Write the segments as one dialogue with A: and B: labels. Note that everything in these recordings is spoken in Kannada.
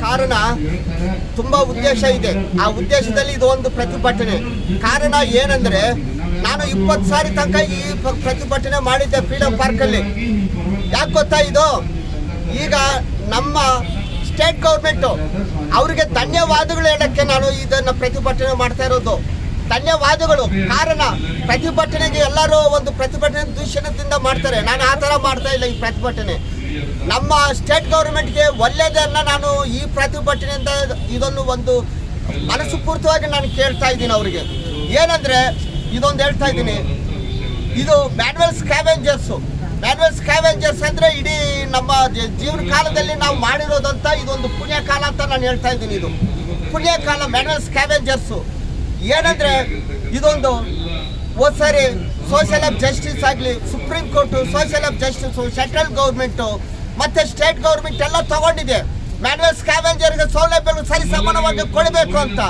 A: ಕಾರಣ ತುಂಬಾ ಉದ್ದೇಶ ಇದೆ. ಆ ಉದ್ದೇಶದಲ್ಲಿ ಇದು ಒಂದು ಪ್ರತಿಭಟನೆ. ಕಾರಣ ಏನಂದ್ರೆ, ನಾನು ಇಪ್ಪತ್ತು ಸಾರಿ ತನಕ ಈ ಪ್ರತಿಭಟನೆ ಮಾಡಿದ್ದೆ ಫ್ರೀಡಂ ಪಾರ್ಕ್ ಅಲ್ಲಿ ಯಾಕೆ ಗೊತ್ತಾ ಇದು? ಈಗ ನಮ್ಮ ಸ್ಟೇಟ್ ಗೌರ್ಮೆಂಟು, ಅವರಿಗೆ ಧನ್ಯವಾದಗಳು ಹೇಳಕ್ಕೆ ನಾನು ಇದನ್ನ ಪ್ರತಿಭಟನೆ ಮಾಡ್ತಾ ಇರೋದು. ಧನ್ಯವಾದಗಳು. ಕಾರಣ, ಪ್ರತಿಭಟನೆಗೆ ಎಲ್ಲರೂ ಒಂದು ಪ್ರತಿಭಟನೆ ದೂಷಣದಿಂದ ಮಾಡ್ತಾರೆ. ನಾನು ಆ ಥರ ಮಾಡ್ತಾ ಇಲ್ಲ ಈ ಪ್ರತಿಭಟನೆ. ನಮ್ಮ ಸ್ಟೇಟ್ ಗೌರ್ಮೆಂಟ್ಗೆ ಒಳ್ಳೆಯದನ್ನ ನಾನು ಈ ಪ್ರತಿಭಟನೆಯಿಂದ ಇದನ್ನು ಒಂದು ಮನಸ್ಸು ಪೂರ್ತವಾಗಿ ನಾನು ಕೇಳ್ತಾ ಇದ್ದೀನಿ ಅವರಿಗೆ. ಏನಂದ್ರೆ, ಇದೊಂದು ಹೇಳ್ತಾ ಇದ್ದೀನಿ. ಇದು ಮ್ಯಾನ್ಯಲ್ ಸ್ಕ್ಯಾವೆಂಜರ್ಸು ಮ್ಯಾನ್ಯಲ್ ಸ್ಕ್ಯಾವೆಂಜರ್ಸ್ ಅಂದ್ರೆ ಇಡೀ ನಮ್ಮ ಜೀವನ ಕಾಲದಲ್ಲಿ ನಾವು ಮಾಡಿರೋದಂತ ಇದೊಂದು ಪುಣ್ಯ ಕಾಲ ಅಂತ ನಾನು ಹೇಳ್ತಾ ಇದ್ದೀನಿ ಇದು. ಪುಣ್ಯ ಕಾಲ ಮ್ಯಾನ್ವಲ್ ಸ್ಕ್ಯಾವೆಂಜರ್ಸು ಏನಂದ್ರೆ ಇದೊಂದು ಹೋದ್ ಸರಿ ಸೋಷಿಯಲ್ ಆಫ್ ಜಸ್ಟಿಸ್ ಆಗಲಿ supreme court social of justice central government ಮತ್ತೆ ಸ್ಟೇಟ್ ಗೌರ್ಮೆಂಟ್ ಎಲ್ಲ ತಗೊಂಡಿದೆ. ಮ್ಯಾನ್ಯಲ್ ಸ್ಕ್ಯಾವೆಂಜರ್ಗೆ ಸೌಲಭ್ಯಗಳು ಸರಿ ಸಮಾನವಾಗಿ ಕೊಡಬೇಕು ಅಂತ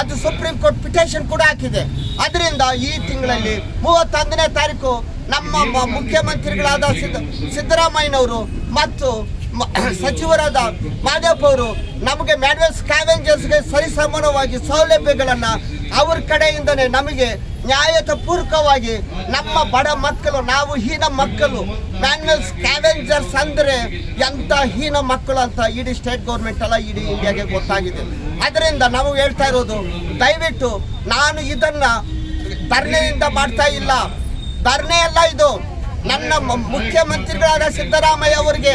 A: ಅದು ಸುಪ್ರೀಂ ಕೋರ್ಟ್ ಪಿಟಿಷನ್ ಕೂಡ ಹಾಕಿದೆ. ಅದರಿಂದ ಈ ತಿಂಗಳಲ್ಲಿ ಮೂವತ್ತೊಂದನೇ ತಾರೀಕು ನಮ್ಮ ಮುಖ್ಯಮಂತ್ರಿಗಳಾದ ಸಿದ್ದ, ಸಿದ್ದರಾಮಯ್ಯನವರು ಮತ್ತು ಸಚಿವರಾದ ಮಾದೇವ್ ಅವರು ನಮಗೆ ಮ್ಯಾನ್ಯಲ್ ಸ್ಕ್ಯಾವೆಂಜರ್ಸ್ಗೆ ಸರಿಸಮಾನವಾಗಿ ಸೌಲಭ್ಯಗಳನ್ನು ಅವ್ರ ಕಡೆಯಿಂದನೇ ನಮಗೆ ನ್ಯಾಯತ ಪೂರ್ವಕವಾಗಿ ನಮ್ಮ ಬಡ ಮಕ್ಕಳು, ನಾವು ಹೀನ ಮಕ್ಕಳು ಮ್ಯಾನ್ಯಲ್ ಸ್ಕ್ಯಾವೆಂಜರ್ಸ್ ಅಂದರೆ ಎಂಥ ಹೀನ ಮಕ್ಕಳು ಅಂತ ಇಡೀ ಸ್ಟೇಟ್ ಗೌರ್ಮೆಂಟ್ ಅಲ್ಲ ಇಡೀ ಇಂಡಿಯಾಗೆ ಗೊತ್ತಾಗಿದೆ. ಅದರಿಂದ ನಾವು ಹೇಳ್ತಾ ಇರೋದು, ದಯವಿಟ್ಟು ನಾನು ಇದನ್ನು ಧರ್ಣೆಯಿಂದ ಮಾಡ್ತಾ ಇಲ್ಲ. ಧರ್ಣೆ ಅಲ್ಲ ಇದು. ನನ್ನ ಮುಖ್ಯಮಂತ್ರಿಗಳಾದ ಸಿದ್ದರಾಮಯ್ಯ ಅವರಿಗೆ,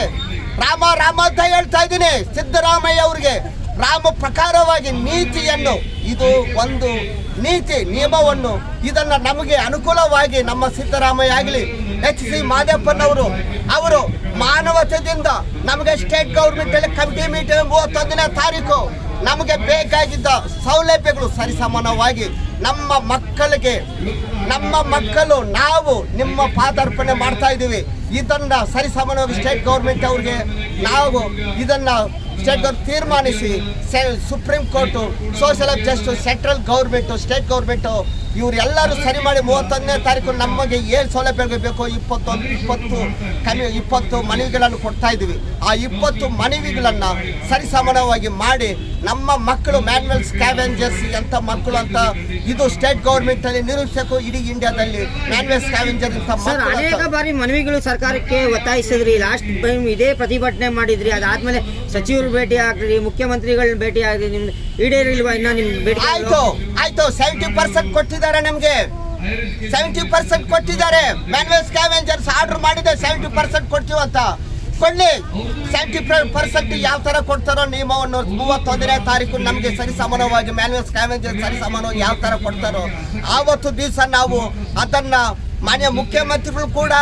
A: ರಾಮ ರಾಮ ಅಂತ ಹೇಳ್ತಾ ಇದ್ದೀನಿ, ಸಿದ್ದರಾಮಯ್ಯ ಅವರಿಗೆ. ರಾಮ ಪ್ರಕಾರವಾಗಿ ನೀತಿಯನ್ನು, ಇದು ಒಂದು ನೀತಿ, ನಿಯಮವನ್ನು, ಇದನ್ನು ನಮಗೆ ಅನುಕೂಲವಾಗಿ ನಮ್ಮ ಸಿದ್ದರಾಮಯ್ಯ ಆಗಲಿ, ಎಚ್ ಸಿ ಮಾದೇಪ್ಪನವರು, ಅವರು ಮಾನವತೆಯಿಂದ ನಮಗೆ ಸ್ಟೇಟ್ ಗೌರ್ಮೆಂಟಲ್ಲಿ ಕಮಿಟಿ ಮೀಟಿಂಗ್ ಮೂವತ್ತೊಂದನೇ ತಾರೀಕು ನಮಗೆ ಬೇಕಾಗಿದ್ದ ಸೌಲಭ್ಯಗಳು ಸರಿಸಮಾನವಾಗಿ ನಮ್ಮ ಮಕ್ಕಳಿಗೆ, ನಮ್ಮ ಮಕ್ಕಳು ನಾವು ನಿಮ್ಮ ಪಾದಾರ್ಪಣೆ ಮಾಡ್ತಾ ಇದ್ದೀವಿ. ಇದನ್ನ ಸರಿಸಮಾನವಾಗಿ ಸ್ಟೇಟ್ ಗೌರ್ಮೆಂಟ್ ಅವ್ರಿಗೆ ನಾವು ಇದನ್ನ government ತೀರ್ಮಾನಿಸಿ supreme court social of justice central government state government ಇವರೆಲ್ಲರೂ ಸರಿ ಮಾಡಿ ಮೂವತ್ತೊಂದನೇ ತಾರೀಕು ನಮಗೆ ಏನು ಸೌಲಭ್ಯಗಳು ಬೇಕೋ ಇಪ್ಪತ್ತೊಂದು ಇಪ್ಪತ್ತು ಕಮ್ಮಿ ಇಪ್ಪತ್ತು ಮನವಿಗಳನ್ನು ಕೊಡ್ತಾ ಇದ್ದೀವಿ. ಆ ಇಪ್ಪತ್ತು ಮನವಿಗಳನ್ನು ಸರಿಸಮಾನವಾಗಿ ಮಾಡಿ ನಮ್ಮ ಮಕ್ಕಳು ಮ್ಯಾನ್ಯಲ್ ಸ್ಕ್ಯಾವೆಂಜರ್ಸ್ ಅಂತ ಮಕ್ಕಳು ಅಂತ ಇದು ಸ್ಟೇಟ್ ಗೌರ್ಮೆಂಟ್ ಅಲ್ಲಿ ನಿರೂಪಿಸಬೇಕು ಇಡೀ ಇಂಡಿಯಾದಲ್ಲಿ ಮ್ಯಾನ್ಯಲ್ ಸ್ಕ್ಯಾವೆಂಜರ್ ಅಂತ
B: ಸರ್ ಅನೇಕ ಬಾರಿ ಮನವಿಗಳು ಸರ್ಕಾರಕ್ಕೆ ಒತ್ತಾಯಿಸಿದ್ರಿ. ಲಾಸ್ಟ್ ಟೈಮ್ ಇದೇ ಪ್ರತಿಭಟನೆ ಮಾಡಿದ್ರಿ. ಅದಾದ್ಮೇಲೆ ಸಚಿವರು ಭೇಟಿ ಆಗ್ರಿ ಮುಖ್ಯಮಂತ್ರಿಗಳನ್ನ ಭೇಟಿ ಆಗ್ರಿ ನಿಮ್ ಈಡೇರಿಲ್ವಾ ಇನ್ನ ನಿಮ್ ಭೇಟಿ
A: ಆಯ್ತು ಆಯ್ತು. ಸೆವೆಂಟಿ ಪರ್ಸೆಂಟ್ ಕೊಟ್ಟಿದ್ದಾರೆ ನಮ್ಗೆ. ಸೆವೆಂಟಿ ಪರ್ಸೆಂಟ್ ಕೊಟ್ಟಿದ್ದಾರೆ. ಮ್ಯಾನ್ಯಲ್ ಸ್ಕ್ಯಾವೆಂಜರ್ಸ್ ಆರ್ಡರ್ ಮಾಡಿದೆ. ಸೆವೆಂಟಿ ಪರ್ಸೆಂಟ್ ಕೊಡ್ತೀವಂತ ಅಂತ. ಕೊಡ್ಲಿ ಸೆವೆಂಟಿ ಪರ್ಸೆಂಟ್ ಯಾವ ತರ ಕೊಡ್ತಾರೋ ನಿಯಮವನ್ನು ಮೂವತ್ತೊಂದನೇ ತಾರೀಕು ನಮಗೆ ಸರಿ ಸಮಾನವಾಗಿ ಮ್ಯಾನ್ಯಲ್ ಸ್ಕ್ಯಾವೆಂಜರ್ ಸರಿ ಸಮಾನವಾಗಿ ಯಾವ ತರ ಕೊಡ್ತಾರೋ ಆವತ್ತು ದಿವಸ ನಾವು ಅದನ್ನ ಮಾನ್ಯ ಮುಖ್ಯಮಂತ್ರಿಗಳು ಕೂಡ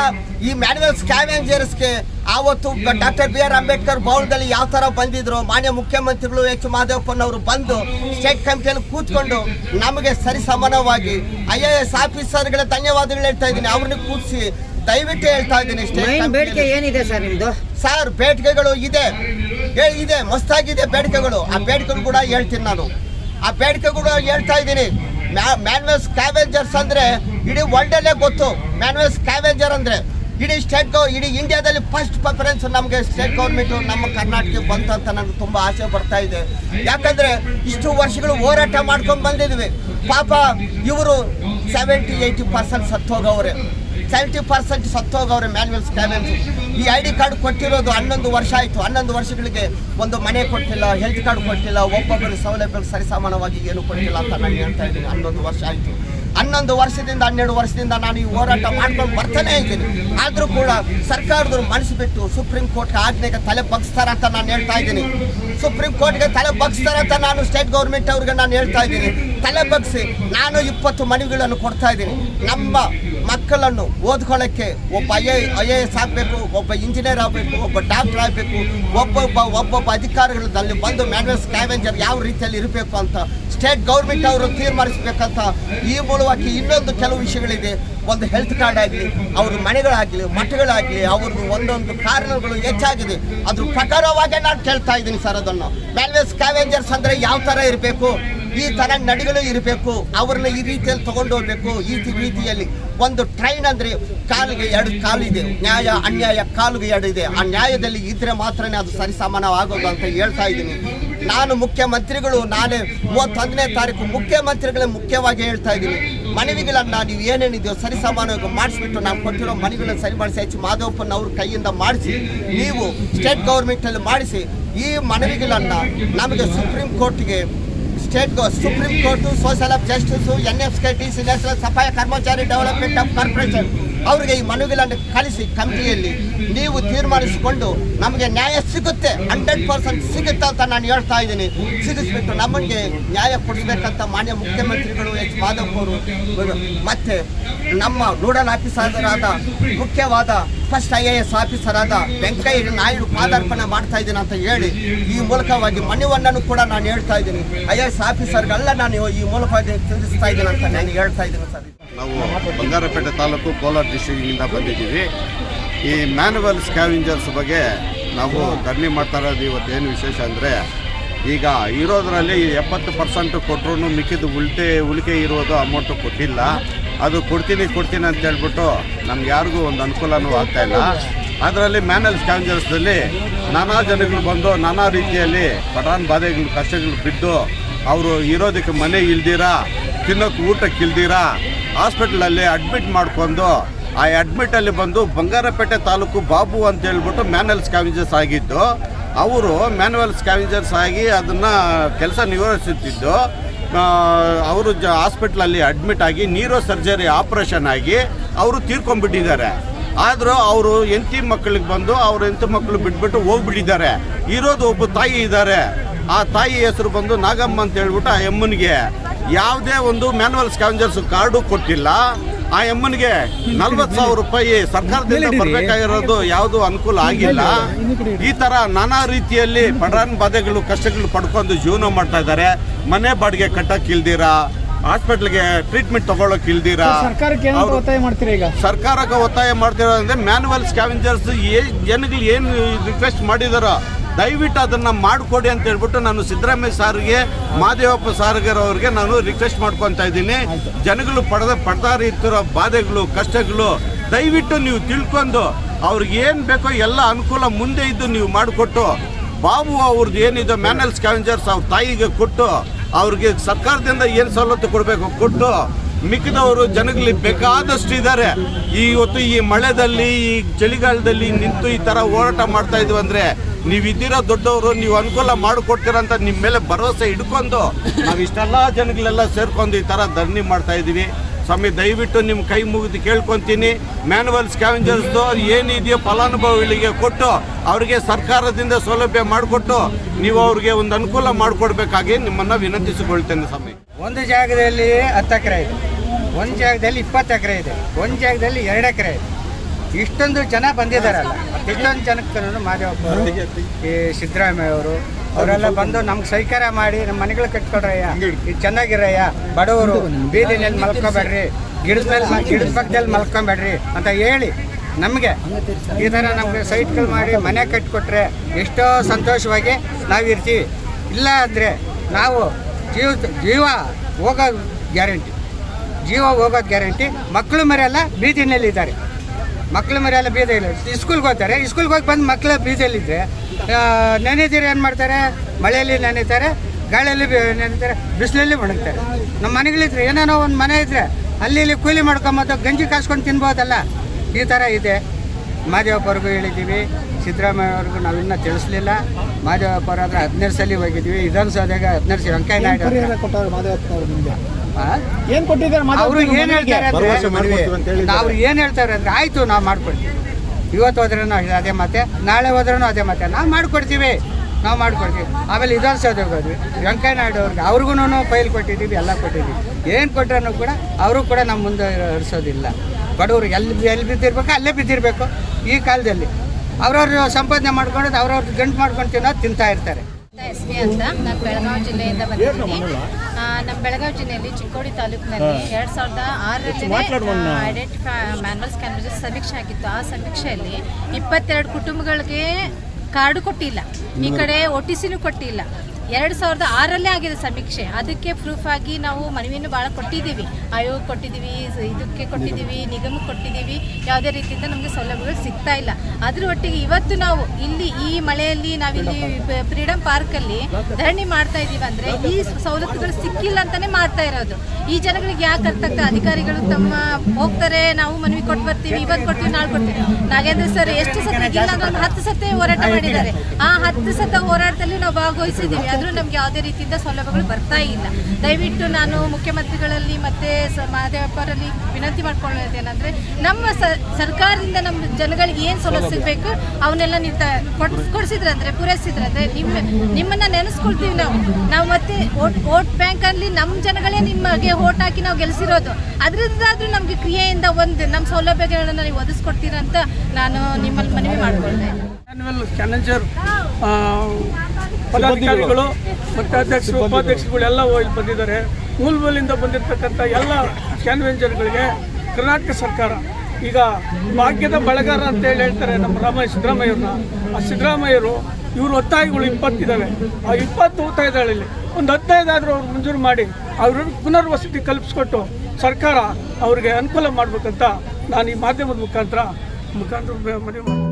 A: ಈ ಮ್ಯಾನ್ಯಲ್ ಸ್ಕ್ಯಾವೆಂಜರ್ಸ್ಗೆ ಆವತ್ತು ಡಾಕ್ಟರ್ ಬಿ ಆರ್ ಅಂಬೇಡ್ಕರ್ ಭವನದಲ್ಲಿ ಯಾವ ತರ ಬಂದಿದ್ರು, ಮಾನ್ಯ ಮುಖ್ಯಮಂತ್ರಿಗಳು ಎಚ್ ಮಾದೇವಪ್ಪನವರು ಬಂದು ಸ್ಟೇಟ್ ಕಮಿಟಿಯಲ್ಲಿ ಕೂತ್ಕೊಂಡು ನಮಗೆ ಸರಿ ಸಮಾನವಾಗಿ ಐ ಎ ಎಸ್ ಆಫೀಸರ್ಗಳ ಧನ್ಯವಾದಗಳು ಹೇಳ್ತಾ ಇದ್ದೀನಿ. ಅವ್ರನ್ನ ಕೂರಿಸಿ ದಯವಿಟ್ಟು ಹೇಳ್ತಾ ಇದ್ದೀನಿ
B: ಮೈನ್ ಬೇಡಿಕೆ ಏನಿದೆ ಸರ್ ನಿಮ್ದು?
A: ಸರ್ ಬೇಡಿಕೆಗಳು ಇದೆ. ಇದೆ. ಮಸ್ತಾಗಿದೆ ಬೇಡಿಕೆಗಳು. ಆ ಬೇಡಿಕೆಗಳು ಕೂಡ ಹೇಳ್ತೀನಿ ನಾನು. ಆ ಬೇಡಿಕೆಗಳು ಹೇಳ್ತಾ ಇದ್ದೀನಿ. ಮ್ಯಾನ್ವೇಸ್ ಕ್ಯಾವೆಂಜರ್ಸ್ ಅಂದ್ರೆ ಇಡೀ ವರ್ಲ್ಡಲ್ಲೇ ಗೊತ್ತು. ಮ್ಯಾನ್ವೇಸ್ ಕ್ಯಾವೆಂಜರ್ ಅಂದ್ರೆ ಇಡೀ ಸ್ಟೇಟ್ ಗೌ ಇಡೀ ಇಂಡಿಯಾದಲ್ಲಿ ಫಸ್ಟ್ ಪ್ರಿಫರೆನ್ಸ್ ನಮಗೆ ಸ್ಟೇಟ್ ಗೌರ್ಮೆಂಟ್ ನಮ್ಮ ಕರ್ನಾಟಕಕ್ಕೆ ಬಂತು ಅಂತ ನನಗೆ ತುಂಬಾ ಆಸೆ ಬರ್ತಾ ಇದೆ. ಯಾಕಂದ್ರೆ ಇಷ್ಟು ವರ್ಷಗಳು ಹೋರಾಟ ಮಾಡ್ಕೊಂಡು ಬಂದಿದ್ವಿ. ಪಾಪ ಇವರು ಸೆವೆಂಟಿ ಏಯ್ಟಿ ಪರ್ಸೆಂಟ್ ಸತ್ತೋಗವ್ರೆ. ಸೆವೆಂಟಿ ಪರ್ಸೆಂಟ್ ಸತ್ತೋಗವ್ರೆ ಮ್ಯಾನ್ಯಲ್ ಸ್ಕ್ಯಾವೆನ್ಸ್ ಈ ಐ ಡಿ ಕಾರ್ಡ್ ಕೊಟ್ಟಿರೋದು ಹನ್ನೊಂದು ವರ್ಷ ಆಯಿತು. ಹನ್ನೊಂದು ವರ್ಷಗಳಿಗೆ ಒಂದು ಮನೆ ಕೊಟ್ಟಿಲ್ಲ ಹೆಲ್ತ್ ಕಾರ್ಡ್ ಕೊಟ್ಟಿಲ್ಲ ಒಬ್ಬೊಬ್ಬರು ಸೌಲಭ್ಯಗಳು ಸರಿಸಮಾನವಾಗಿ ಏನು ಕೊಟ್ಟಿಲ್ಲ ಅಂತ ನಾನು ಹೇಳ್ತಾ ಇದ್ದೀನಿ. ಹನ್ನೊಂದು ವರ್ಷ ಆಯಿತು. ಹನ್ನೊಂದು ವರ್ಷದಿಂದ, ಹನ್ನೆರಡು ವರ್ಷದಿಂದ ನಾನು ಈ ಹೋರಾಟ ಮಾಡ್ಕೊಂಡು ಬರ್ತಾನೆ ಇದ್ದೀನಿ. ಆದರೂ ಕೂಡ ಸರ್ಕಾರದವ್ರು ಮನಸ್ಸು ಬಿಟ್ಟು ಸುಪ್ರೀಂ ಕೋರ್ಟ್ಗೆ ಆಜ್ಞೆಗೆ ತಲೆ ಬಗ್ಸ್ತಾರೆ ಅಂತ ನಾನು ಹೇಳ್ತಾ ಇದ್ದೀನಿ. ಸುಪ್ರೀಂ ಕೋರ್ಟ್ಗೆ ತಲೆ ಬಗ್ಸ್ತಾರೆ ಅಂತ ನಾನು ಸ್ಟೇಟ್ ಗೌರ್ಮೆಂಟ್ ಅವ್ರಿಗೆ ನಾನು ಹೇಳ್ತಾ ಇದ್ದೀನಿ. ತಲೆ ಬಗ್ಸಿ ನಾನು ಇಪ್ಪತ್ತು ಮನವಿಗಳನ್ನು ಕೊಡ್ತಾ ಇದ್ದೀನಿ. ನಮ್ಮ ಮಕ್ಕಳನ್ನು ಓದ್ಕೊಳ್ಳೋಕ್ಕೆ ಒಬ್ಬ ಐ ಐ ಎ ಎಸ್ ಆಗಬೇಕು, ಒಬ್ಬ ಇಂಜಿನಿಯರ್ ಆಗಬೇಕು, ಒಬ್ಬ ಡಾಕ್ಟರ್ ಆಗಬೇಕು, ಒಬ್ಬೊಬ್ಬ ಒಬ್ಬೊಬ್ಬ ಅಧಿಕಾರಿಗಳಲ್ಲಿ ಬಂದು ಮ್ಯಾನ್ಯಲ್ ಸ್ಕ್ಯಾವೆಂಜರ್ ಯಾವ ರೀತಿಯಲ್ಲಿ ಇರಬೇಕು ಅಂತ ಸ್ಟೇಟ್ ಗೌರ್ಮೆಂಟ್ ಅವರು ತೀರ್ಮಾನಿಸಬೇಕಂತ ಈ ಮೂಲವಾಗಿ ಇನ್ನೊಂದು ಕೆಲವು ವಿಷಯಗಳಿದೆ. ಒಂದು ಹೆಲ್ತ್ ಕಾರ್ಡ್ ಆಗಲಿ, ಅವ್ರ ಮನೆಗಳಾಗಲಿ, ಮಠಗಳಾಗಲಿ, ಅವ್ರದ್ದು ಒಂದೊಂದು ಕಾರಣಗಳು ಹೆಚ್ಚಾಗಿದೆ. ಅದ್ರ ಪ್ರಕಾರವಾಗಿ ನಾನು ಕೇಳ್ತಾ ಇದ್ದೀನಿ ಸರ್ ಅದನ್ನು. ಮ್ಯಾನ್ವೆ ಕ್ಯಾವೆಂಜರ್ಸ್ ಅಂದರೆ ಯಾವ ಥರ ಇರಬೇಕು? ಈ ಥರ ನಡಿಗಳು ಇರಬೇಕು. ಅವ್ರನ್ನ ಈ ರೀತಿಯಲ್ಲಿ ತಗೊಂಡು ಹೋಗ್ಬೇಕು. ಈ ರೀತಿಯಲ್ಲಿ ಒಂದು ಟ್ರೈನ್ ಅಂದರೆ ಕಾಲಿಗೆ ಎರಡು ಕಾಲಿದೆ. ನ್ಯಾಯ, ಅನ್ಯಾಯ ಕಾಲಿಗೆ ಎರಡು ಇದೆ ಆ ನ್ಯಾಯದಲ್ಲಿ ಇದ್ರೆ ಮಾತ್ರನೇ ಅದು ಸರಿಸಮಾನವಾಗೋದು ಅಂತ ಹೇಳ್ತಾ ಇದ್ದೀನಿ. ನಾನು ಮುಖ್ಯಮಂತ್ರಿಗಳು, ನಾನೇ ಮೂವತ್ತೊಂದನೇ ತಾರೀಕು ಮುಖ್ಯಮಂತ್ರಿಗಳೇ ಮುಖ್ಯವಾಗಿ ಹೇಳ್ತಾ ಇದ್ದೀನಿ. ಮನವಿಗಳನ್ನ ನೀವು ಏನೇನಿದೆಯೋ ಸರಿಸಮಾನವಾಗಿ ಮಾಡಿಸ್ಬಿಟ್ಟು ನಾವು ಕೊಟ್ಟಿರೋ ಮನೆಗಳನ್ನು ಸರಿ ಮಾಡಿಸಿ ಎಚ್ ಮಾಧವಪ್ಪನ ಅವ್ರ ಕೈಯಿಂದ ಮಾಡಿಸಿ, ನೀವು ಸ್ಟೇಟ್ ಗೌರ್ಮೆಂಟಲ್ಲಿ ಮಾಡಿಸಿ, ಈ ಮನವಿಗಳನ್ನ ನಮಗೆ ಸುಪ್ರೀಂ ಕೋರ್ಟ್ಗೆ state supreme court social of justice N F K T C national Safai Karmachari development of corporation ಅವರಿಗೆ ಈ ಮನವಿಗಳನ್ನು ಕಳಿಸಿ ಕಮಿಟಿಯಲ್ಲಿ ನೀವು ತೀರ್ಮಾನಿಸಿಕೊಂಡು ನಮಗೆ ನ್ಯಾಯ ಸಿಗುತ್ತೆ, ಹಂಡ್ರೆಡ್ ಪರ್ಸೆಂಟ್ ಸಿಗುತ್ತೆ ಅಂತ ನಾನು ಹೇಳ್ತಾ ಇದ್ದೀನಿ. ಸಿಗಿಸ್ಬಿಟ್ಟು ನಮಗೆ ನ್ಯಾಯ ಕೊಡಿಸ್ಬೇಕಂತ ಮಾನ್ಯ ಮುಖ್ಯಮಂತ್ರಿಗಳು ಎಚ್ ಮಾಧವ್ ಅವರು, ಮತ್ತೆ ನಮ್ಮ ನೋಡಲ್ ಆಫೀಸರಾದ ಮುಖ್ಯವಾದ first I A S officer ಆದ ವೆಂಕಯ್ಯ ನಾಯ್ಡು ಪಾದಾರ್ಪಣೆ ಮಾಡ್ತಾ ಇದ್ದೀನಿ ಅಂತ ಹೇಳಿ ಈ ಮೂಲಕವಾಗಿ ಮನವಿಯನ್ನು ಕೂಡ ನಾನು ಹೇಳ್ತಾ ಇದ್ದೀನಿ. ಐ ಎ ಎಸ್ ಆಫೀಸರ್ಗೆಲ್ಲ ನಾನು ಈ ಮೂಲಕವಾಗಿ ತಿಳಿಸ್ತಾ ಇದ್ದೀನಿ ಅಂತ ನಾನು ಹೇಳ್ತಾ ಇದ್ದೀನಿ ಸರ್.
C: ನಾವು ಬಂಗಾರಪೇಟೆ ತಾಲೂಕು ಕೋಲಾರ ಡಿಸ್ಟ್ರಿಕ್ಟಿಂದ ಬಂದಿದ್ದೀವಿ. ಈ ಮ್ಯಾನುವಲ್ ಸ್ಕ್ಯಾವೆಂಜರ್ಸ್ ಬಗ್ಗೆ ನಾವು ಧರಣಿ ಮಾಡ್ತಾ ಇರೋದು ಇವತ್ತು ಏನು ವಿಶೇಷ ಅಂದರೆ, ಈಗ ಇರೋದರಲ್ಲಿ ಎಪ್ಪತ್ತು ಪರ್ಸೆಂಟ್ ಕೊಟ್ಟರು ಮಿಕ್ಕಿದ್ದು ಉಲ್ಟೆ ಉಳಿಕೆ ಇರೋದು ಅಮೌಂಟು ಕೊಟ್ಟಿಲ್ಲ. ಅದು ಕೊಡ್ತೀನಿ ಕೊಡ್ತೀನಿ ಅಂತ ಹೇಳ್ಬಿಟ್ಟು ನಮ್ಗೆ ಯಾರಿಗೂ ಒಂದು ಅನುಕೂಲನೂ ಇಲ್ಲ. ಅದರಲ್ಲಿ ಮ್ಯಾನಲ್ ಸ್ಕ್ಯಾವೆಂಜರ್ಸ್ದಲ್ಲಿ ನಾನಾ ಜನಗಳು ಬಂದು ನಾನಾ ರೀತಿಯಲ್ಲಿ ಪಟಾನ್ ಬಾಧೆಗಳು, ಕಷ್ಟಗಳು ಬಿದ್ದು, ಅವರು ಇರೋದಕ್ಕೆ ಮನೆ ಇಲ್ದಿರಾ, ತಿನ್ನೋಕೆ ಊಟಕ್ಕೆ ಇಲ್ದಿರಾ ಹಾಸ್ಪಿಟ್ಲಲ್ಲಿ ಅಡ್ಮಿಟ್ ಮಾಡ್ಕೊಂಡು ಆ ಅಡ್ಮಿಟಲ್ಲಿ ಬಂದು ಬಂಗಾರಪೇಟೆ ತಾಲೂಕು ಬಾಬು ಅಂತ ಹೇಳ್ಬಿಟ್ಟು ಮ್ಯಾನುವಲ್ ಸ್ಕ್ಯಾವಿಂಜರ್ಸ್ ಆಗಿದ್ದು, ಅವರು ಮ್ಯಾನುವಲ್ ಸ್ಕ್ಯಾವಿಂಜರ್ಸ್ ಆಗಿ ಅದನ್ನು ಕೆಲಸ ನಿರ್ವಹಿಸುತ್ತಿದ್ದು ಅವರು ಜ ಹಾಸ್ಪಿಟ್ಲಲ್ಲಿ ಅಡ್ಮಿಟ್ ಆಗಿ ನೀರೋ ಸರ್ಜರಿ ಆಪ್ರೇಷನ್ ಆಗಿ ಅವರು ತೀರ್ಕೊಂಡ್ಬಿಟ್ಟಿದ್ದಾರೆ. ಆದರೂ ಅವರು ಎಂಟಿ ಮಕ್ಕಳಿಗೆ ಬಂದು ಅವ್ರ ಎಂಟು ಮಕ್ಕಳು ಬಿಟ್ಬಿಟ್ಟು ಹೋಗ್ಬಿಟ್ಟಿದ್ದಾರೆ. ಇರೋದು ಒಬ್ಬ ತಾಯಿ ಇದ್ದಾರೆ. ಆ ತಾಯಿ ಹೆಸರು ಬಂದು ನಾಗಮ್ಮ ಅಂತ ಹೇಳ್ಬಿಟ್ಟು ಆ ಎಮ್ಮನಿಗೆ ಯಾವುದೇ ಒಂದು ಮ್ಯಾನುವಲ್ ಸ್ಕ್ಯಾವೆಂಜರ್ಸ್ ಕಾರ್ಡು ಕೊಟ್ಟಿಲ್ಲ. ಆ ಎಮ್ಮನಿಗೆ ನಲ್ವತ್ತು ಸಾವಿರ ರೂಪಾಯಿ ಸರ್ಕಾರದಿಂದ ಬರಬೇಕಾಗಿರೋದು ಯಾವುದು ಅನುಕೂಲ ಆಗಿಲ್ಲ. ಈ ತರ ನಾನಾ ರೀತಿಯಲ್ಲಿ ಬಡರನ್ ಬಾಧೆಗಳು ಕಷ್ಟಗಳು ಪಡ್ಕೊಂಡು ಜೀವನ ಮಾಡ್ತಾ ಇದ್ದಾರೆ. ಮನೆ ಬಾಡಿಗೆ ಕಟ್ಟಕ್ಕೆ ಇಲ್ದಿರಾ? ಹಾಸ್ಪಿಟ್ಲ್ಗೆ ಟ್ರೀಟ್ಮೆಂಟ್ ತಗೊಳಕ್ ಇಲ್ದಿರಾ?
D: ಸರ್ಕಾರಕ್ಕೆ ಒತ್ತಾಯ ಮಾಡ್ತೀರಾ ಈಗ?
C: ಸರ್ಕಾರಕ್ಕೆ ಒತ್ತಾಯ ಮಾಡ್ತಿರೋದಂದ್ರೆ ಮ್ಯಾನುವಲ್ ಸ್ಕ್ಯಾವೆಂಜರ್ಸ್ ಜನಗಳು ಏನು ರಿಕ್ವೆಸ್ಟ್ ಮಾಡಿದಾರೋ ದಯವಿಟ್ಟು ಅದನ್ನು ಮಾಡಿಕೊಡಿ ಅಂತ ಹೇಳ್ಬಿಟ್ಟು ನಾನು ಸಿದ್ದರಾಮಯ್ಯ ಸಾರಿಗೆ, ಮಾದೇವಪ್ಪ ಸಾರ್ಗರ್ ಅವ್ರಿಗೆ ನಾನು ರಿಕ್ವೆಸ್ಟ್ ಮಾಡ್ಕೊತಾ ಇದ್ದೀನಿ. ಜನಗಳು ಪಡೆದ ಪಡ್ತಾ ಇರ್ತಿರೋ ಬಾಧೆಗಳು, ಕಷ್ಟಗಳು, ದಯವಿಟ್ಟು ನೀವು ತಿಳ್ಕೊಂಡು ಅವ್ರಿಗೆ ಏನು ಬೇಕೋ ಎಲ್ಲ ಅನುಕೂಲ ಮುಂದೆ ಇದ್ದು ನೀವು ಮಾಡಿಕೊಟ್ಟು, ಬಾಬು ಅವ್ರದ್ದು ಏನಿದೆ, ಮ್ಯಾನಲ್ ಸ್ಕ್ಯಾವೆಂಜರ್ಸ್ ಅವ್ರ ತಾಯಿಗೆ ಕೊಟ್ಟು, ಅವ್ರಿಗೆ ಸರ್ಕಾರದಿಂದ ಏನು ಸವಲತ್ತು ಕೊಡಬೇಕು ಕೊಟ್ಟು, ಮಿಕ್ಕಿದವರು ಜನಗಳಿಗೆ ಬೇಕಾದಷ್ಟು ಇದ್ದಾರೆ. ಈ ಇವತ್ತು ಈ ಮಳೆದಲ್ಲಿ, ಈ ಚಳಿಗಾಲದಲ್ಲಿ ನಿಂತು ಈ ಥರ ಹೋರಾಟ ಮಾಡ್ತಾ ಇದ್ವಿ ಅಂದರೆ ನೀವು ಇದ್ದೀರೋ ದೊಡ್ಡವರು, ನೀವು ಅನುಕೂಲ ಮಾಡಿಕೊಡ್ತೀರಂತ ನಿಮ್ಮ ಮೇಲೆ ಭರವಸೆ ಇಟ್ಕೊಂಡು ನಾವು ಇಷ್ಟೆಲ್ಲ ಜನಗಳೆಲ್ಲ ಸೇರ್ಕೊಂಡು ಈ ಥರ ಧರಣಿ ಮಾಡ್ತಾ ಇದ್ದೀವಿ ಸ್ವಾಮಿ, ದಯವಿಟ್ಟು ನಿಮ್ಮ ಕೈ ಮುಗಿದು ಕೇಳ್ಕೊತೀನಿ. ಮ್ಯಾನುವಲ್ ಸ್ಕ್ಯಾವೆಂಜರ್ಸ್ದು ಏನಿದೆಯೋ ಫಲಾನುಭವಿಗಳಿಗೆ ಕೊಟ್ಟು ಅವರಿಗೆ ಸರ್ಕಾರದಿಂದ ಸೌಲಭ್ಯ ಮಾಡಿಕೊಟ್ಟು ನೀವು ಅವ್ರಿಗೆ ಒಂದು ಅನುಕೂಲ ಮಾಡಿಕೊಡ್ಬೇಕಾಗಿ ನಿಮ್ಮನ್ನು ವಿನಂತಿಸಿಕೊಳ್ತೇನೆ ಸ್ವಾಮಿ.
E: ಒಂದು ಜಾಗದಲ್ಲಿ ಹತ್ತು ಎಕರೆ ಇದೆ. ಒಂದು ಜಾಗದಲ್ಲಿ ಇಪ್ಪತ್ತು ಎಕರೆ ಇದೆ. ಒಂದು ಜಾಗದಲ್ಲಿ ಎರಡು ಎಕರೆ ಇದೆ. ಇಷ್ಟೊಂದು ಜನ ಬಂದಿದ್ದಾರಲ್ಲ. ಇಷ್ಟೊಂದು ಜನಕ್ಕೆ ಮಾದೇವಪ್ಪ ಅವರು ಈ ಸಿದ್ದರಾಮಯ್ಯ ಅವರು, ಅವರೆಲ್ಲ ಬಂದು ನಮ್ಗೆ ಸಹಕಾರ ಮಾಡಿ ನಮ್ಮ ಮನೆಗಳು ಕಟ್ಕೊಡ್ರಯ್ಯ, ಇದು ಚೆನ್ನಾಗಿರಯ್ಯ, ಬಡವರು, ಬೀದಿನಲ್ಲಿ ಮಲ್ಕೊಬೇಡ್ರಿ, ಗಿಡದ ಮೇಲೆ ಗಿಡದ ಪಕ್ಕದಲ್ಲಿ ಮಲ್ಕೊಬೇಡ್ರಿ ಅಂತ ಹೇಳಿ ನಮಗೆ ಈ ಥರ ನಮಗೆ ಸೈಟ್ಗಳು ಮಾಡಿ ಮನೆ ಕಟ್ಟಿಕೊಟ್ರೆ ಎಷ್ಟೋ ಸಂತೋಷವಾಗಿ ನಾವಿರ್ತೀವಿ ಇಲ್ಲ ಅಂದರೆ ನಾವು ಜೀವ ಜೀವ ಹೋಗೋ ಗ್ಯಾರಂಟಿ. ಜೀವ ಹೋಗೋದು ಗ್ಯಾರಂಟಿ. ಮಕ್ಕಳು ಮರೆಯೆಲ್ಲ, ಬೀದಿನಲ್ಲಿದ್ದಾರೆ. ಮಕ್ಕಳು ಮರೆಯಲ್ಲ ಇಲ್ಲ ಸ್ಕೂಲ್ಗೆ ಹೋಗ್ತಾರೆ. ಸ್ಕೂಲ್ಗೆ ಹೋಗಿ ಬಂದು ಮಕ್ಕಳು ಬೀದಿಯಲ್ಲಿದ್ದರೆ ನೆನೆದಿರಿ ಏನು ಮಾಡ್ತಾರೆ? ಮಳೆಯಲ್ಲಿ ನೆನೀತಾರೆ, ಗಾಳಿಯಲ್ಲಿ ನೆನೀತಾರೆ, ಬಿಸಿಲಲ್ಲಿ ಒಣಗ್ತಾರೆ. ನಮ್ಮ ಮನೆಗಳಿದ್ರೆ ಏನೇನೋ ಒಂದು ಮನೆ ಇದ್ದರೆ ಅಲ್ಲಿ ಇಲ್ಲಿ ಕೂಲಿ ಮಾಡ್ಕೊಂಬತ್ತು ಗಂಜಿ ಕಾಸ್ಕೊಂಡು ತಿನ್ಬೋದಲ್ಲ? ಈ ಥರ ಇದೆ. ಮಾದೇವಪ್ಪವ್ರಿಗೂ ಹೇಳಿದ್ದೀವಿ. ಸಿದ್ದರಾಮಯ್ಯ ಅವ್ರಿಗೂ ನಾವಿನ್ನ ತಿಳಿಸ್ಲಿಲ್ಲ. ಮಾದೇವಪ್ಪ ಹತ್ರ ಹದಿನೈದು ಸಲ ಹೋಗಿದ್ದೀವಿ. ವಿಧಾನಸೌಧೆಗೆ ಹದಿನೈದು ಸಲ ವೆಂಕಯ್ಯ ನಾಯ್ಡು
D: ಏನ್ ಕೊಟ್ಟಿದ್ದಾರೆ
E: ಅವರು ಏನ್ ಹೇಳ್ತಾರೆ ಅವ್ರು ಏನ್ ಹೇಳ್ತಾರೆ ಅಂದ್ರೆ ಆಯ್ತು ನಾವು ಮಾಡ್ಕೊಡ್ತೀವಿ. ಇವತ್ತು ಹೋದ್ರೂ ಅದೇ ಮತ್ತೆ ನಾಳೆ ಹೋದ್ರೂ ಅದೇ ಮತ್ತೆ. ನಾವು ಮಾಡ್ಕೊಡ್ತೀವಿ. ನಾವು ಮಾಡ್ಕೊಡ್ತೀವಿ. ಆಮೇಲೆ ವಿಧಾನಸೌಧೆಗೆ ಹೋದ್ವಿ. ವೆಂಕಯ್ಯ ನಾಯ್ಡು ಅವ್ರಿಗೆ ಅವ್ರಿಗೂ ಫೈಲ್ ಕೊಟ್ಟಿದ್ದೀವಿ ಎಲ್ಲ ಕೊಟ್ಟಿದ್ದೀವಿ. ಏನು ಕೊಟ್ರೂ ಕೂಡ ಅವರು ಕೂಡ ನಮ್ಮ ಮುಂದೆ ಹರಿಸೋದಿಲ್ಲ ಬಡವರು ಎಲ್ಲಿ ಎಲ್ಲಿ ಬಿದ್ದಿರ್ಬೇಕು ಅಲ್ಲೇ ಬಿದ್ದಿರಬೇಕು. ಈ ಕಾಲದಲ್ಲಿ ಅವ್ರವ್ರ ಸಂಪಾದನೆ ಮಾಡ್ಕೊಂಡು ಅವ್ರವ್ರ ಗಂಟು ಮಾಡ್ಕೊಂಡು ತಿನ್ನೋದು ತಿಂತಾ ಇರ್ತಾರೆ.
F: ಎಸ್ ಬಿ ಅಂತ. ನಾನು ಬೆಳಗಾವಿ ಜಿಲ್ಲೆಯಿಂದ ಬಂದಿದ್ದೀನಿ. ಆ, ನಮ್ಮ ಬೆಳಗಾವಿ ಜಿಲ್ಲೆಯಲ್ಲಿ ಚಿಕ್ಕೋಡಿ ತಾಲೂಕಿನಲ್ಲಿ ಎರಡು ಸಾವಿರದ ಆರರಲ್ಲಿ ಐಡೆಂಟಿಫೈ ಮ್ಯಾನ್ವಲ್ ಸ್ಕ್ಯಾನ್ ಸಮೀಕ್ಷೆ ಆಗಿತ್ತು. ಆ ಸಮೀಕ್ಷೆಯಲ್ಲಿ ಇಪ್ಪತ್ತೆರಡು ಕುಟುಂಬಗಳಿಗೆ ಕಾರ್ಡು ಕೊಟ್ಟಿಲ್ಲ. ಈ ಕಡೆ ಒ ಟಿ ಸಿನೂ ಕೊಟ್ಟಿಲ್ಲ. ಎರಡು ಸಾವಿರದ ಆರಲ್ಲೇ ಆಗಿದೆ ಸಮೀಕ್ಷೆ. ಅದಕ್ಕೆ ಪ್ರೂಫ್ ಆಗಿ ನಾವು ಮನವಿಯನ್ನು ಭಾಳ ಕೊಟ್ಟಿದ್ದೀವಿ. ಆಯೋಗ ಕೊಟ್ಟಿದ್ದೀವಿ ಇದಕ್ಕೆ ಕೊಟ್ಟಿದ್ದೀವಿ ನಿಗಮಕ್ಕೆ ಕೊಟ್ಟಿದ್ದೀವಿ. ಯಾವುದೇ ರೀತಿಯಿಂದ ನಮಗೆ ಸೌಲಭ್ಯಗಳು ಸಿಗ್ತಾ ಇಲ್ಲ. ಅದ್ರ ಒಟ್ಟಿಗೆ ಇವತ್ತು ನಾವು ಇಲ್ಲಿ ಈ ಮಳೆಯಲ್ಲಿ ನಾವಿಲ್ಲಿ ಫ್ರೀಡಮ್ ಪಾರ್ಕಲ್ಲಿ ಧರಣಿ ಮಾಡ್ತಾ ಇದ್ದೀವಿ ಅಂದರೆ ಈ ಸೌಲಭ್ಯಗಳು ಸಿಕ್ಕಿಲ್ಲ ಅಂತಾನೆ ಮಾಡ್ತಾ ಇರೋದು. ಈ ಜನಗಳಿಗೆ ಯಾಕೆ ಅರ್ಥ ಆಗ್ತದೆ ಅಧಿಕಾರಿಗಳು ತಮ್ಮ ಹೋಗ್ತಾರೆ ನಾವು ಮನವಿ ಕೊಟ್ಟು ಬರ್ತೀವಿ ಇವತ್ತು ಕೊಡ್ತೀವಿ ನಾಳೆ ಕೊಡ್ತೀವಿ. ನಾಗೇಂದ್ರ ಸರ್ ಎಷ್ಟು ಸತಿ ಇಲ್ಲ ಅಂದ್ರೆ ಒಂದು ಹತ್ತು ಸತಿ ಹೋರಾಟ ಮಾಡಿದ್ದಾರೆ. ಆ ಹತ್ತು ಸತ ಹೋರಾಟದಲ್ಲಿ ನಾವು ಭಾಗವಹಿಸಿದ್ದೀವಿ. ಆದರೂ ನಮಗೆ ಯಾವುದೇ ರೀತಿಯಿಂದ ಸೌಲಭ್ಯಗಳು ಬರ್ತಾ ಇಲ್ಲ. ದಯವಿಟ್ಟು ನಾನು ಮುಖ್ಯಮಂತ್ರಿಗಳಲ್ಲಿ ಮತ್ತೆ ಮಹದೇವಪ್ಪರಲ್ಲಿ ವಿನಂತಿ ಮಾಡ್ಕೊಳ್ಳೋದೇನಂದರೆ ನಮ್ಮ ಸರ್ಕಾರದಿಂದ ನಮ್ಮ ಜನಗಳಿಗೆ ಏನು ಸೌಲಭ್ಯ ಸಿಗಬೇಕು, ಅವನ್ನೆಲ್ಲ ನೀವು ಕೊಡಿಸಿದ್ರೆ ಅಂದರೆ ಪೂರೈಸಿದ್ರೆ ಅಂದರೆ ನಿಮ್ಮ ನಿಮ್ಮನ್ನು ನೆನೆಸ್ಕೊಳ್ತೀವಿ ನಾವು. ನಾವು ಮತ್ತೆ ವೋಟ್ ವೋಟ್ ಬ್ಯಾಂಕಲ್ಲಿ ನಮ್ಮ ಜನಗಳೇ ನಿಮಗೆ ವೋಟ್ ಹಾಕಿ ನಾವು ಗೆಲ್ಸಿರೋದು. ಅದರಿಂದಾದರೂ ನಮಗೆ ಕ್ರಿಯೆಯಿಂದ ಒಂದು ನಮ್ಮ ಸೌಲಭ್ಯಗಳನ್ನ ನೀವು ಒದಗಿಸ್ಕೊಡ್ತೀರಂತ ನಾನು ನಿಮ್ಮಲ್ಲಿ ಮನವಿ ಮಾಡ್ಕೊಳ್ತೇನೆ
G: ಪದಾಧಿಕಾರಿಗಳು ಮತ್ತು ಅಧ್ಯಕ್ಷರು ಉಪಾಧ್ಯಕ್ಷರುಗಳು ಎಲ್ಲ ಇಲ್ಲಿ ಬಂದಿದ್ದಾರೆ. ಮೂಲಮೂಲಿಂದ ಬಂದಿರತಕ್ಕಂಥ ಎಲ್ಲ ಕ್ಯಾನ್ವೆಂಜರ್ಗಳಿಗೆ ಕರ್ನಾಟಕ ಸರ್ಕಾರ ಈಗ ಭಾಗ್ಯದ ಬಳಗಾರ ಅಂತ ಹೇಳಿ ಹೇಳ್ತಾರೆ ನಮ್ಮ ರಾಮಯ್ಯ ಸಿದ್ದರಾಮಯ್ಯವ್ರನ್ನ. ಆ ಸಿದ್ದರಾಮಯ್ಯರು ಇವರು ಒತ್ತಾಯಗಳು ಇಪ್ಪತ್ತಿದ್ದಾವೆ. ಆ ಇಪ್ಪತ್ತು ಒತ್ತಾಯಗಳಲ್ಲಿ ಒಂದು ಹದಿನೈದಾದರೂ ಅವ್ರು ಮಂಜೂರು ಮಾಡಿ ಅವ್ರ ಪುನರ್ವಸತಿ ಕಲ್ಪಿಸ್ಕೊಟ್ಟು ಸರ್ಕಾರ ಅವ್ರಿಗೆ ಅನುಕೂಲ ಮಾಡಬೇಕಂತ ನಾನು ಈ ಮಾಧ್ಯಮದ ಮುಖಾಂತರ ಮುಖಾಂತರ ಮನವಿ